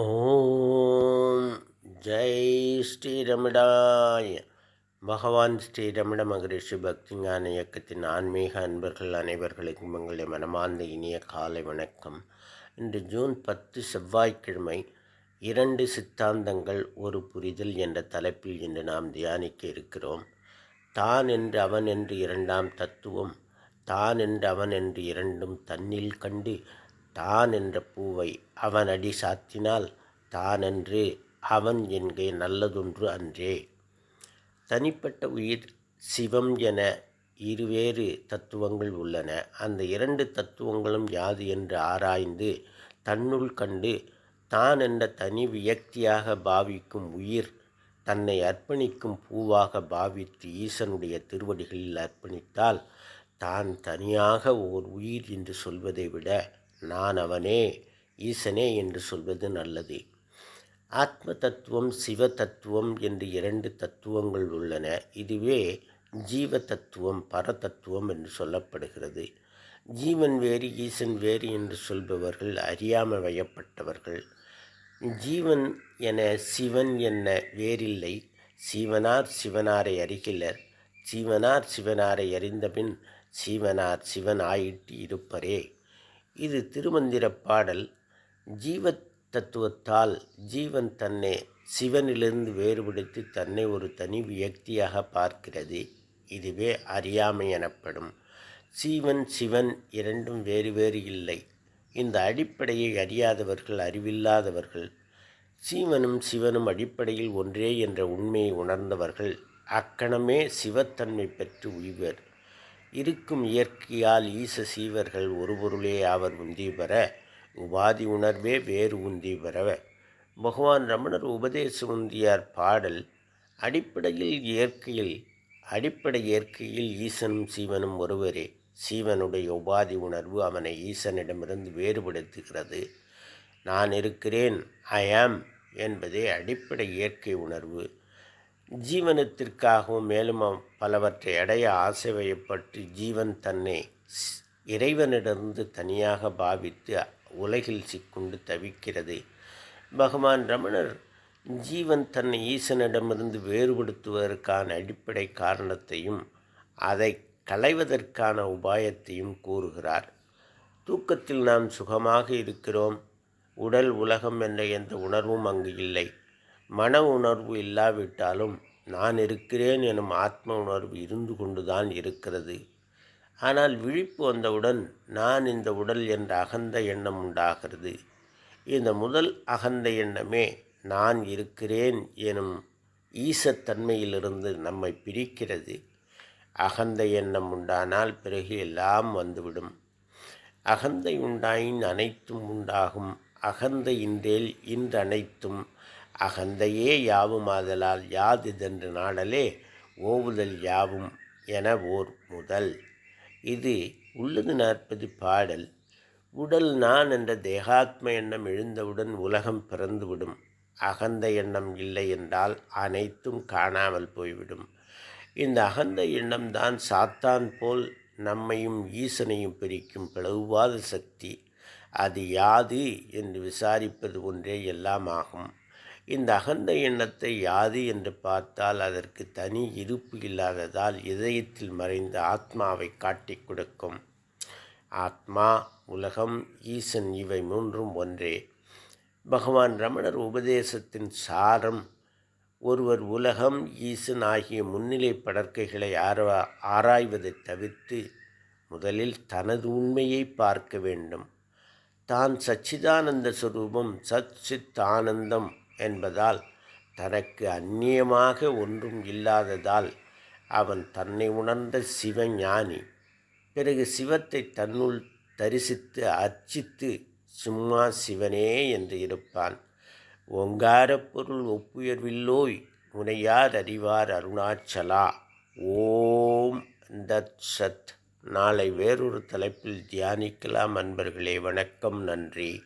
ஓம் ஜெய் ஸ்ரீரமிடாய். பகவான் ஸ்ரீரமிட மகரிஷி பக்திஞான இயக்கத்தின் ஆன்மீக அன்பர்கள் அனைவர்களுக்கும் எங்களுடைய மனமார்ந்த இனிய காலை வணக்கம். இன்று ஜூன் பத்து செவ்வாய்க்கிழமை இரண்டு சித்தாந்தங்கள் ஒரு புரிதல் என்ற தலைப்பில் இன்று நாம் தியானிக்க இருக்கிறோம். தான் என்று அவன் என்று இரண்டாம் தத்துவம் தான் என்று அவன் என்று இரண்டும் தன்னில் கண்டு தான் என்ற பூவை அவன் அடி சாத்தினால் தானென்று அவன் என்கை நல்லதொன்று அன்றே. தனிப்பட்ட உயிர் சிவம் என இருவேறு தத்துவங்கள் உள்ளன. அந்த இரண்டு தத்துவங்களும் யாது என்று ஆராய்ந்து தன்னுள் கண்டு தான் என்ற தனி வியக்தியாக பாவிக்கும் உயிர் தன்னை அர்ப்பணிக்கும் பூவாக பாவித்து ஈசனுடைய திருவடிகளில் அர்ப்பணித்தால் தான் தனியாக ஓர் உயிர் என்று சொல்வதை விட நான் அவனே ஈசனே என்று சொல்வது நல்லது. ஆத்ம தத்துவம் சிவ தத்துவம் என்று இரண்டு தத்துவங்கள் உள்ளன. இதுவே ஜீவ தத்துவம் பரதத்துவம் என்று சொல்லப்படுகிறது. ஜீவன் வேறு ஈசன் வேறு என்று சொல்பவர்கள் அறியாமை வயப்பட்டவர்கள். ஜீவன் என சிவன் என்ன வேறில்லை. சீவனார் சிவனாரை அறிகிலர். சீவனார் சிவனாரை அறிந்தபின் சீவனார் சிவன் ஆயிட்டு இருப்பரே. இது திருமந்திர பாடல். ஜீவ தத்துவத்தால் ஜீவன் தன்னை சிவனிலிருந்து வேறுபடுத்தி தன்னை ஒரு தனி வியக்தியாக பார்க்கிறது. இதுவே அறியாமை எனப்படும். சீவன் சிவன் இரண்டும் வேறு வேறு இல்லை. இந்த அடிப்படையை அறியாதவர்கள் அறிவில்லாதவர்கள் சீவனும் சிவனும் அடிப்படையில் ஒன்றே என்ற உண்மையை உணர்ந்தவர்கள் அக்கணமே சிவத்தன்மை பெற்று உய்வர். இருக்கும் இயற்கையால் ஈச சீவர்கள் ஒரு பொருளே அவர் உந்தி பெற உபாதி உணர்வே வேறு உந்தி பெறவ. பகவான் ரமணர் உபதேச உந்தியார் பாடல் அடிப்படையில் இயற்கையில் அடிப்படை இயற்கையில் ஈசனும் சீவனும் ஒருவரே. சீவனுடைய உபாதி உணர்வு அவனை ஈசனிடமிருந்து வேறுபடுத்துகிறது. நான் இருக்கிறேன் ஐ ஆம் என்பதே அடிப்படை இயற்கை உணர்வு. ஜீவனத்திற்காகவும் மேலும் பலவற்றை அடைய ஆசை வயப்பட்டு ஜீவன் தன்னை இறைவனிடமிருந்து தனியாக பாவித்து உலகில் சிக்குண்டு தவிக்கிறது. பகவான் ரமணர் ஜீவன் தன்னை ஈசனிடமிருந்து வேறுபடுத்துவதற்கான அடிப்படை காரணத்தையும் அதை களைவதற்கான உபாயத்தையும் கூறுகிறார். தூக்கத்தில் நாம் சுகமாக இருக்கிறோம். உடல் உலகம் என்ற எந்த உணர்வும் அங்கு இல்லை. மன உணர்வு இல்லாவிட்டாலும் நான் இருக்கிறேன் எனும் ஆத்ம உணர்வு இருந்து கொண்டுதான் இருக்கிறது. ஆனால் விழிப்பு வந்தவுடன் நான் இந்த உடல் என்ற அகந்த எண்ணம் உண்டாகிறது. இந்த முதல் அகந்த எண்ணமே நான் இருக்கிறேன் எனும் ஈசத்தன்மையிலிருந்து நம்மை பிரிக்கிறது. அகந்த எண்ணம் உண்டானால் பிறகு எல்லாம் வந்துவிடும். அகந்தை உண்டாயின் அனைத்தும் உண்டாகும். அகந்த இன்றேல் இன்றனைத்தும் அகந்தையே யாவுமாதலால் யாதிதென்று நாடலே ஓவுதல் யாவும் என ஓர் முதல். இது உள்ளது நாற்பது பாடல். உடல் நான் என்ற தேகாத்ம எண்ணம் எழுந்தவுடன் உலகம் பிறந்துவிடும். அகந்த எண்ணம் இல்லை என்றால் அனைத்தும் காணாமல் போய்விடும். இந்த அகந்த எண்ணம் தான் சாத்தான் போல் நம்மையும் ஈசனையும் பிரிக்கும் பிளவுவாத சக்தி. அது யாது என்று விசாரிப்பது ஒன்றே எல்லாம் ஆகும். இந்த அகந்த எண்ணத்தை யாது என்று பார்த்தால் அதற்கு தனி இருப்பு இல்லாததால் இதயத்தில் மறைந்த ஆத்மாவை காட்டி கொடுக்கும். ஆத்மா உலகம் ஈசன் இவை மூன்றும் ஒன்றே. பகவான் ரமணர் உபதேசத்தின் சாரம் ஒருவர் உலகம் ஈசன் ஆகிய முன்னிலை படற்கைகளை ஆரா ஆராய்வதை தவிர்த்து முதலில் தனது உண்மையை பார்க்க வேண்டும். தான் சச்சிதானந்த சுரூபம் சச்சித் ஆனந்தம் என்பதால் தனக்கு அந்நியமாக ஒன்றும் இல்லாததால் அவன் தன்னை உணர்ந்த சிவஞானி. பிறகு சிவத்தை தன்னுள் தரிசித்து அர்ச்சித்து சும்மா சிவனே என்று இருப்பான். ஓங்காரப் பொருள் ஒப்புயர்வில்லோய் முனையார் அறிவார் அருணாச்சலா. ஓம் தத் சத். நாளை வேறொரு தலைப்பில் தியானிக்கலாம் அன்பர்களே. வணக்கம் நன்றி.